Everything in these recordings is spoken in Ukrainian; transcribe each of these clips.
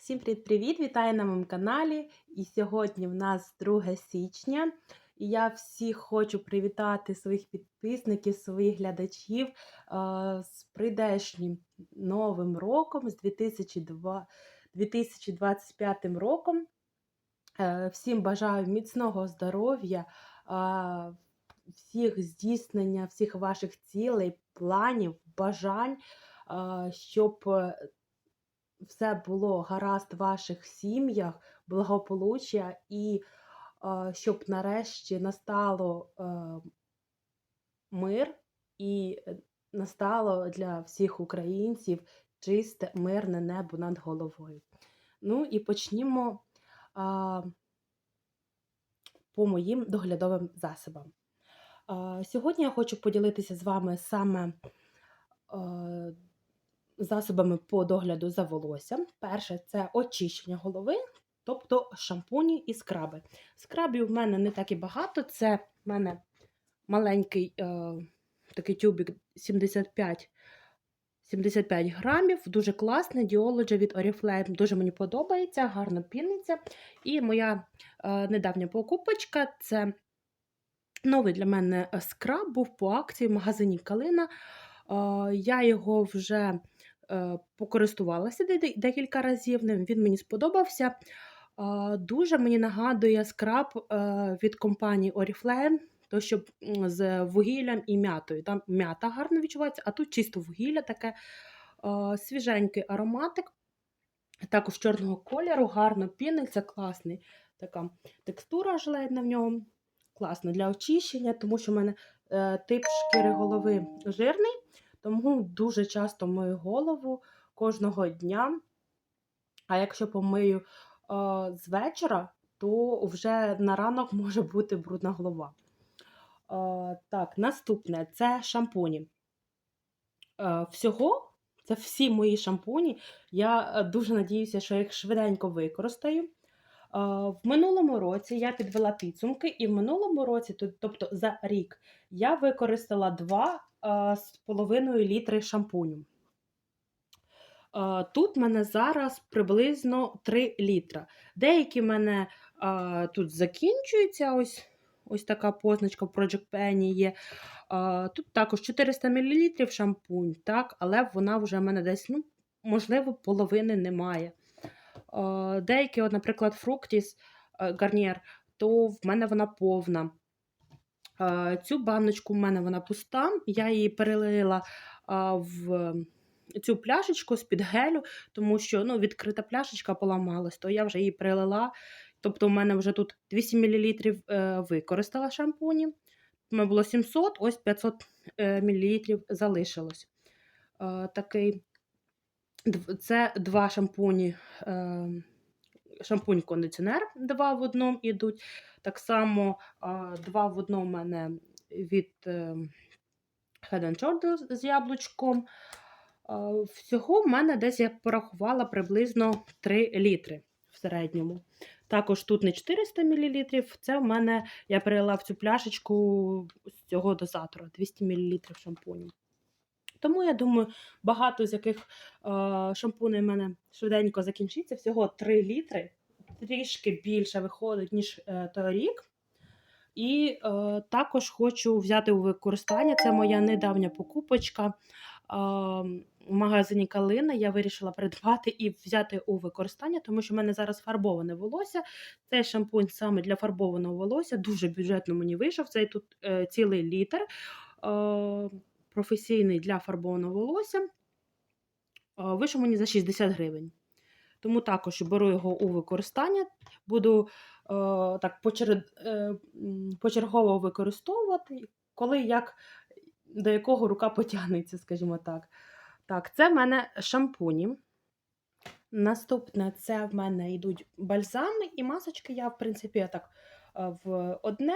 Всім привіт-привіт! Вітаю на моєму каналі. І сьогодні в нас 2 січня. І я всіх хочу привітати своїх підписників, своїх глядачів з прийдешнім новим роком, з 2025 роком. Е, Всім бажаю міцного здоров'я, всіх здійснення, всіх ваших цілей, планів, бажань, щоб е, все було гаразд в ваших сім'ях, благополуччя, і е, щоб нарешті настало е, мир і е, настало для всіх українців чисте мирне небо над головою. Ну і почнімо а, по моїм доглядовим засобам. А, Сьогодні я хочу поділитися з вами саме е, засобами по догляду за волоссям. Перше це очищення голови, тобто шампуні і скраби. Скрабів в мене не так і багато. Це в мене маленький е, такий тюбик 75 75 грамів, дуже класний діолоджа від Oriflame. Дуже мені подобається, гарно піниться. І моя е, недавня покупочка це новий для мене скраб, був по акції в магазині Калина. Е, я його вже покористувалася декілька разів ним, він мені сподобався. Е, Дуже мені нагадує скраб е, від компанії Oriflame, то що з вугіллям і м'ятою. Там м'ята гарно відчувається, а тут чисто вугілля, таке е, свіженький ароматик. Також чорного кольору, гарно піниться, класний. Така текстура желейна в ньому. Класно для очищення, тому що в мене е, тип шкіри голови жирний, тому дуже часто мию голову кожного дня. А якщо помию е, з вечора, то вже на ранок може бути брудна голова. Е, так, наступне це шампуні. Е, всього, це всі мої шампуні. Я е, дуже надіюся, що їх швиденько використаю. В минулому році я підвела підсумки, і в минулому році, тобто за рік, я використала 2,5 літри шампуню. Е, Тут в мене зараз приблизно 3 літра. Деякі в мене е, тут закінчуються. Ось, ось така позначка Project Penny є. Е, Тут також 400 мл шампунь, так, але вона вже в мене десь, ну, можливо, половини немає. Е, Деякі, от, наприклад, Fructis е, Garnier, то в мене вона повна. Е, Цю баночку в мене вона пуста. Я її перелила в цю пляшечку з-під гелю, тому що ну, відкрита пляшечка поламалась, то я вже її прилила. Тобто, в мене вже тут 200 мл е, використала шампуні. У було 700, ось 500 е, мл залишилось. Такий, це два шампуні. Е, Шампунь-кондиціонер два в одному ідуть. Так само два в одному в мене від е, Head and Shoulders з яблучком. Всього в мене десь я порахувала приблизно 3 літри в середньому. Також тут не 400 мл, це в мене я перелила в цю пляшечку з цього дозатора 200 мл шампуню. Тому я думаю, багато з яких е, шампуней в мене швиденько закінчиться. Всього 3 літри, трішки більше виходить, ніж е, торік. І е, також хочу взяти у використання. Це моя недавня покупочка е, в магазині Калина. Я вирішила придбати і взяти у використання, тому що в мене зараз фарбоване волосся. Цей шампунь саме для фарбованого волосся. Дуже бюджетно мені вийшов. Цей тут е, цілий літр. Е, професійний для фарбованого волосся. Вийшов мені за 60 гривень. Тому також беру його у використання, буду так почеред, е, почергово використовувати, коли як до якого рука потягнеться, скажімо так. Так, це в мене шампуні. Наступне це в мене йдуть бальзами і масочки. Я, в принципі, я так в одне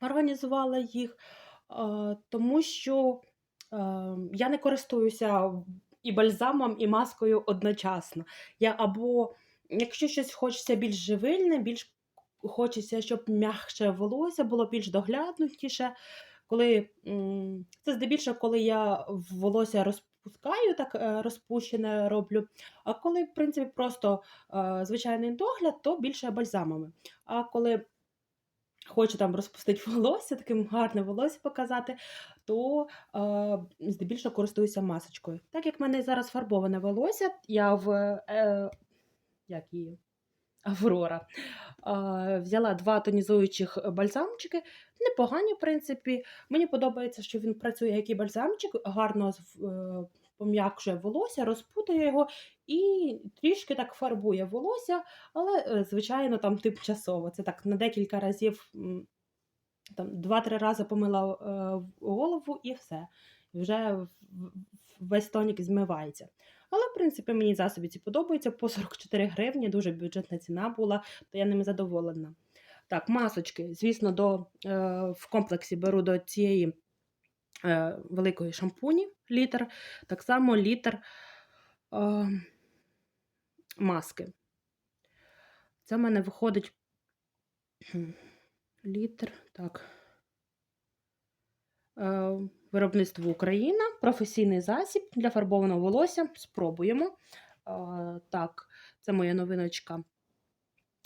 організувала їх, тому що е, я не користуюся і бальзамом, і маскою одночасно. Я або, якщо щось хочеться більш живильне, більш хочеться, щоб м'якше волосся було більш доглянутіше, коли це здебільшого, коли я волосся розпускаю. розпускаю, так е, розпущене роблю. А коли, в принципі, просто е, звичайний догляд, то більше бальзамами. А коли хочу там розпустити волосся, таким гарне волосся показати, то е, здебільшого користуюся масочкою. Так як в мене зараз фарбоване волосся, я в е, як її? Аврора. А, взяла два тонізуючих бальзамчики. Непогані, в принципі. Мені подобається, що він працює як і бальзамчик, гарно е, пом'якшує волосся, розпутує його і трішки так фарбує волосся, але, е, звичайно, там тимчасово. Це так на декілька разів, там, два-три рази помила е, голову і все. Вже весь тонік змивається. Але, в принципі, мені засоби ці подобаються. По 44 гривні, дуже бюджетна ціна була, то я ними задоволена. Так, масочки. Звісно, до, е, в комплексі беру до цієї великої шампуні літр. Так само літр е, маски. Це в мене виходить літр. Так. Е, Виробництво Україна, професійний засіб для фарбованого волосся. Спробуємо. Е, Так, це моя новиночка.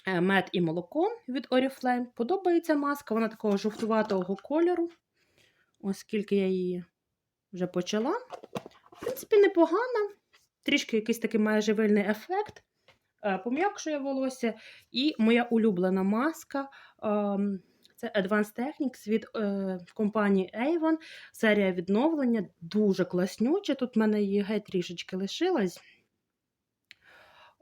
Е, Мед і молоко від Oriflame. Подобається маска, вона такого жовтуватого кольору. Оскільки я її вже почала. В принципі, непогана. Трішки якийсь такий має живильний ефект. Е, Пом'якшує волосся. І моя улюблена маска. ем, Це Advanced Techniques від е, компанії Avon. Серія відновлення. Дуже класнюча. Тут в мене її геть трішечки лишилась.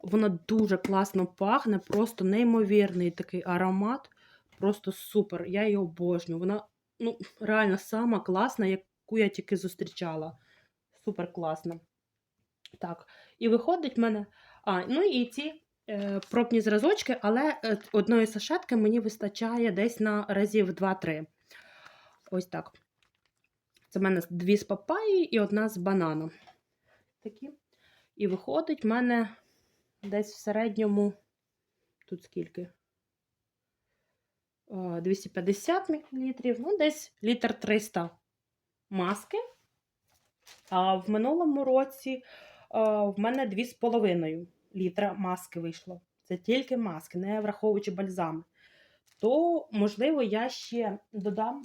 Вона дуже класно пахне, просто неймовірний такий аромат. Просто супер. Я її обожнюю. Вона ну, реально сама класна, яку я тільки зустрічала. Супер класна. Так, і виходить в мене. А, ну і ці е, пробні зразочки, але е, одної сашетки мені вистачає десь на разів 2-3. Ось так. Це в мене дві з папаї і одна з бананом. Такі. І виходить в мене десь в середньому. Тут скільки? О, 250 мл, ну, десь літр 300 маски. А в минулому році в мене 2,5 літра маски вийшло. Це тільки маски, не враховуючи бальзами. То, можливо, я ще додам.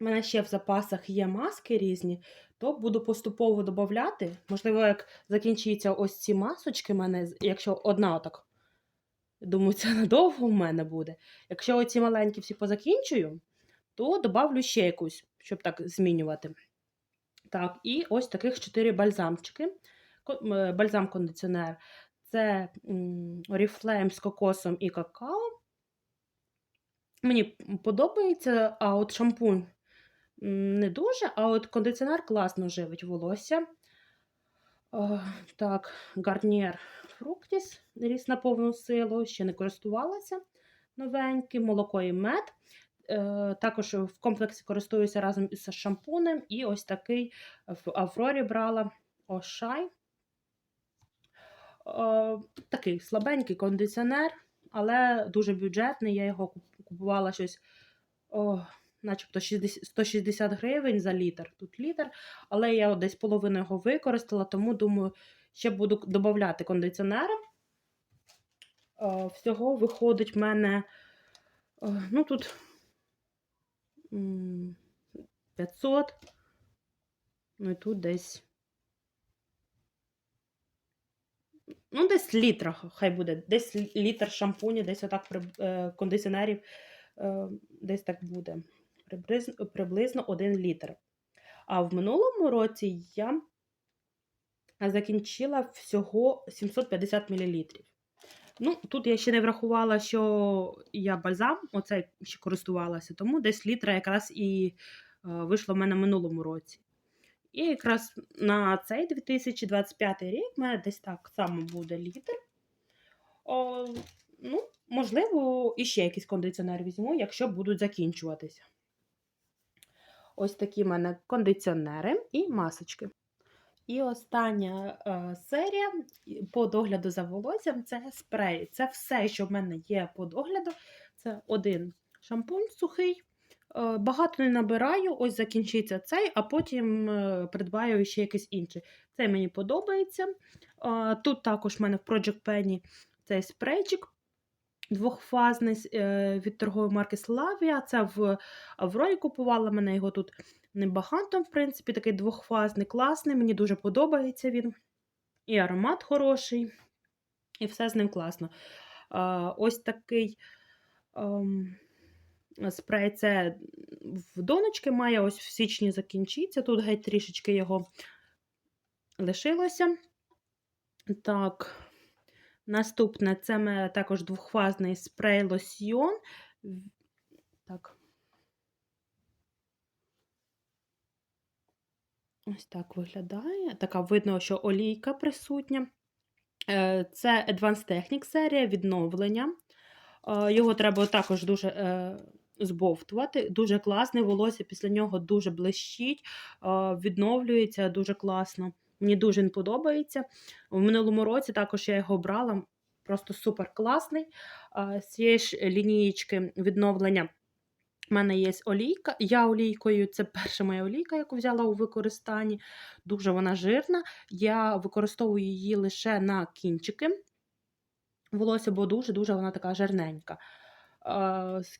У мене ще в запасах є маски різні, то буду поступово додати. Можливо, як закінчаться ось ці масочки, мене, якщо одна отак, думаю, це надовго в мене буде. Якщо оці маленькі всі позакінчую, то добавлю ще якусь, щоб так змінювати. Так, і ось таких 4 бальзамчики. Бальзам-кондиціонер. Це Oriflame з кокосом і какао. Мені подобається, а от шампунь не дуже, а от кондиціонер класно живить волосся. Так, Garnier Fructis ріс на повну силу, ще не користувалася. Новенький, молоко і мед. Е, також в комплексі користуюся разом із шампунем. І ось такий в Аврорі брала Ошай. Е, такий слабенький кондиціонер, але дуже бюджетний. Я його купувала щось, о, начебто 60, 160 гривень за літр. Тут літр, але я десь половину його використала, тому думаю, ще буду додати кондиціонери. Е, всього виходить в мене, е, ну тут 500, ну і тут десь. Ну, десь літра, хай буде. Десь літр шампуні, десь отак е, кондиціонерів, десь так буде. Приблизно, 1 літр. А в минулому році я закінчила всього 750 мл. Ну, тут я ще не врахувала, що я бальзам оцей ще користувалася, тому десь літра якраз і е, вийшло в мене в минулому році. І якраз на цей 2025 рік в мене десь так само буде літр. О, ну, можливо, іще якийсь кондиціонер візьму, якщо будуть закінчуватися. Ось такі в мене кондиціонери і масочки. І остання е, серія по догляду за волоссям це спреї. Це все, що в мене є по догляду. Це один шампунь сухий, Е, багато не набираю, ось закінчиться цей, а потім, е, придбаю ще якийсь інший. Цей мені подобається. Тут також в мене в Project Penny цей спрейчик двохфазний від торгової марки Slavia. Це в Аврорі купувала, мене його тут небагато, в принципі, такий двохфазний, класний, мені дуже подобається він. І аромат хороший, і все з ним класно. Ось такий, ем, спрей це в донечки має, ось в січні закінчиться. Тут геть трішечки його лишилося. Так, наступне це також двохфазний спрей лосьйон. Так. Ось так виглядає. Така видно, що олійка присутня. Е, це Advanced Technics серія відновлення. Е, його треба також дуже е, збовтувати. Дуже класний, волосся після нього дуже блищить, відновлюється дуже класно. Мені дуже він подобається. В минулому році також я його брала. Просто супер класний. З цієї ж лінієчки відновлення в мене є олійка. Я олійкою, це перша моя олійка, яку взяла у використанні. Дуже вона жирна. Я використовую її лише на кінчики. Волосся, бо дуже-дуже вона така жирненька.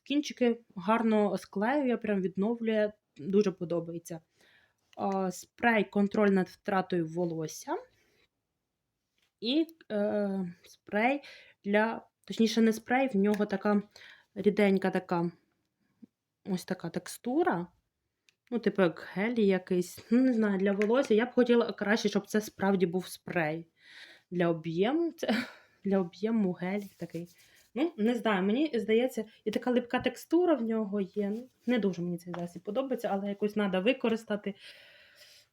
Кінчики гарно склеює, прям відновлює, дуже подобається. Спрей контроль над втратою волосся. І е, спрей для, точніше, не спрей, в нього така ріденька така ось така текстура. Ну, типу, як гелій якийсь. Ну, не знаю, для волосся. Я б хотіла краще, щоб це справді був спрей. Для об'єму. Це для об'єму гель такий. Ну, не знаю, мені здається, і така липка текстура в нього є. Ну, Не дуже мені цей засіб подобається, але якось треба використати.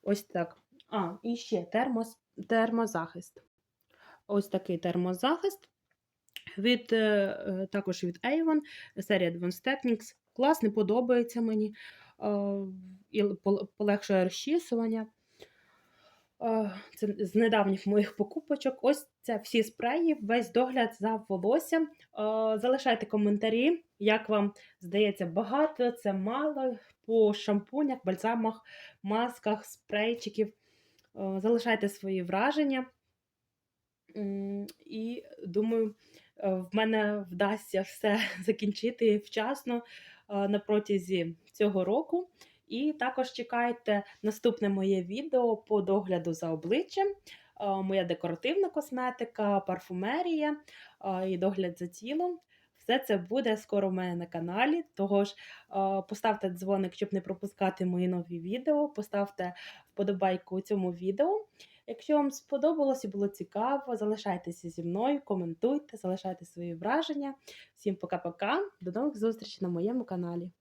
Ось так. А, і ще термос, термозахист. Ось такий термозахист. Від, е, також від Avon, серія Advanced Techniques. Класний, подобається мені. Е, і полегшує розчісування. Е, Це з недавніх моїх покупочок. Ось це всі спреї, весь догляд за волоссям. Е, Залишайте коментарі, як вам здається, багато, це мало по шампунях, бальзамах, масках, спрейчиків. Залишайте свої враження. І думаю, в мене вдасться все закінчити вчасно на протязі цього року. І також чекайте наступне моє відео по догляду за обличчям, е, моя декоративна косметика, парфумерія е, і догляд за тілом. Все це буде скоро в мене на каналі. Того ж е, поставте дзвоник, щоб не пропускати мої нові відео. Поставте вподобайку цьому відео. Якщо вам сподобалось і було цікаво, залишайтеся зі мною, коментуйте, залишайте свої враження. Всім пока-пока. До нових зустрічей на моєму каналі.